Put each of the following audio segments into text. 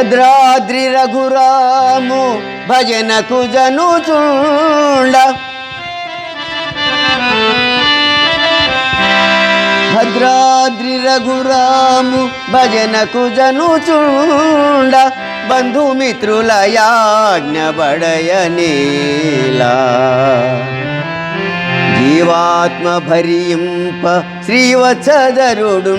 భద్రాద్రి రఘురాము భజనకు జనుచుండ భద్రాద్రి రఘురాము భజనకు జనుచుండ బంధుమిత్రుల యాజ్ఞ బడయనేలా జీవాత్మ భరింప శ్రీవత్సధరుడుండా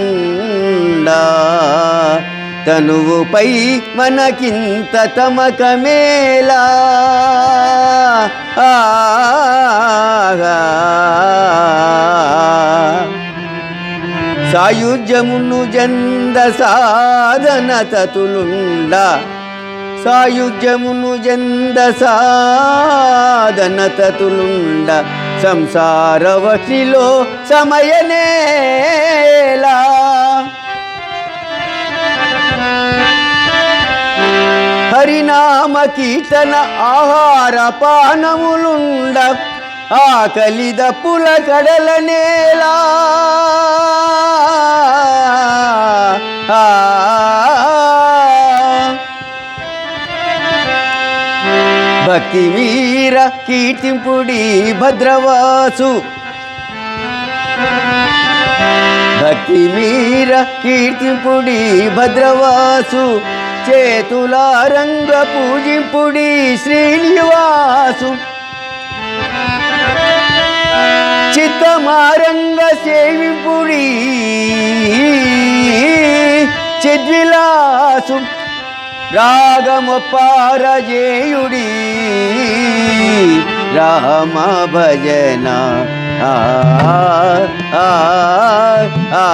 తనువుపై మనకింత తమకమేలా ఆగా. సాయుధ్యమును జంద సాధన తతులుండ. సాయుధ్యమును జంద సాధన తతులుండ. సంసార వటిలో సమయనేలా. హరినామ కీర్తన ఆహార పానములుండ ఆకలి దప్పుల కడల నేలా. భక్తి వీర కీర్తింపుడి భద్రవాసు. భక్తి వీర కీర్తింపుడి భద్రవాసు. చేతుల రంగ పూజింపుడి శ్రీనివాసు. చిత్తమారంగ సేవింపుడి చిద్విలాసు. రాగమొప్పారజేయుడి రామ భజన ఆ ఆ ఆ.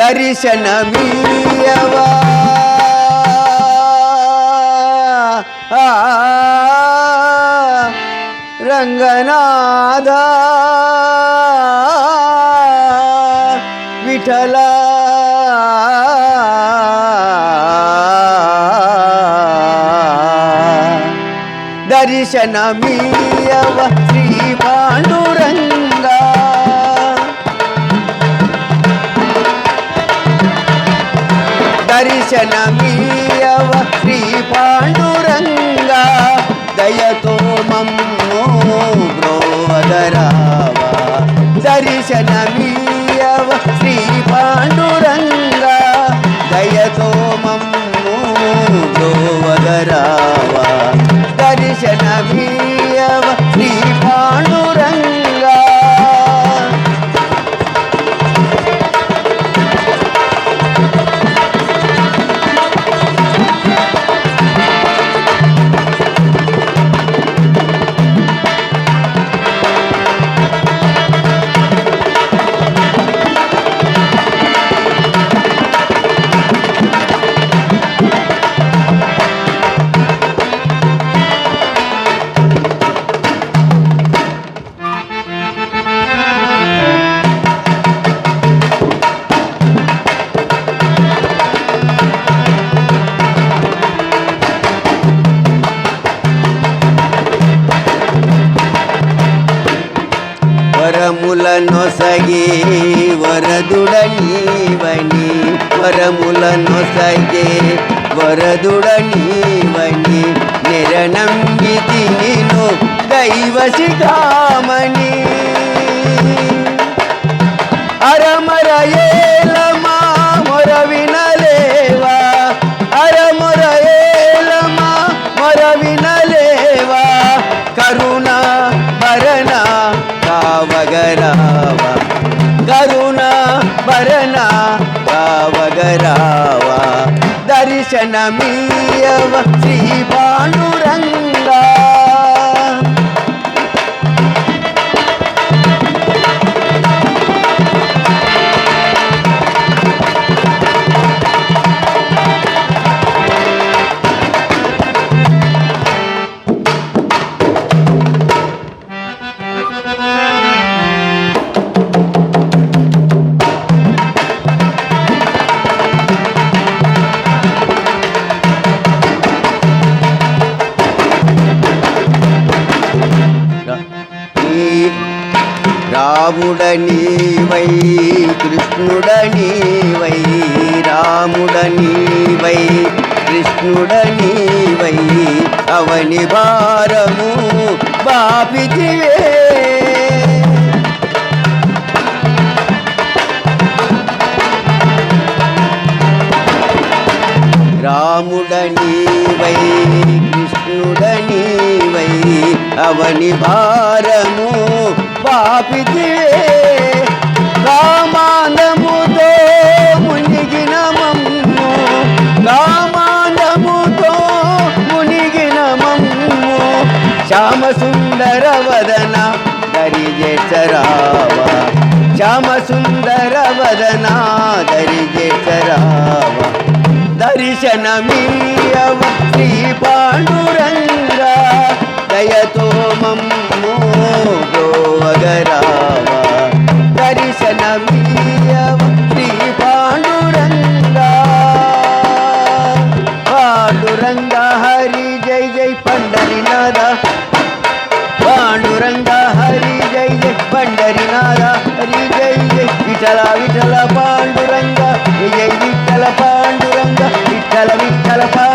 దర్శనమీయవా రంగనాథ విఠల దర్శనమీయవ శ్రీ పాండురంగా దర్శనమీయవ శ్రీ పాండురంగా దయతో మమ్మో బ్రోదరావా దర్శనమీయవ శ్రీ పాండురంగా దయతో మమ్మో బ్రోదరావా దర్శనమీయవ వరములనొసగి వరదుడనీవని వరములనొసగే వరదుడనీవని నిరనంబితి నిను దైవ శిఖామణి. భరణ కావగరావా దర్శనమీయవ శ్రీ భాను రాముడని వై కృష్ణుడని వై రాముడని వై కృష్ణుడని వై అవని భారము బాపితివే అవని భారము పాపితే కామాందముతో మునిగిన మమ్ము. కామాందముతో మునిగిన మమ్ము. శ్యామ సుందర వదన దరిజెచరావా శ్యామ సుందర వదన దరిజెచరావా దర్శనమీయవ விட்டல விட்டல பா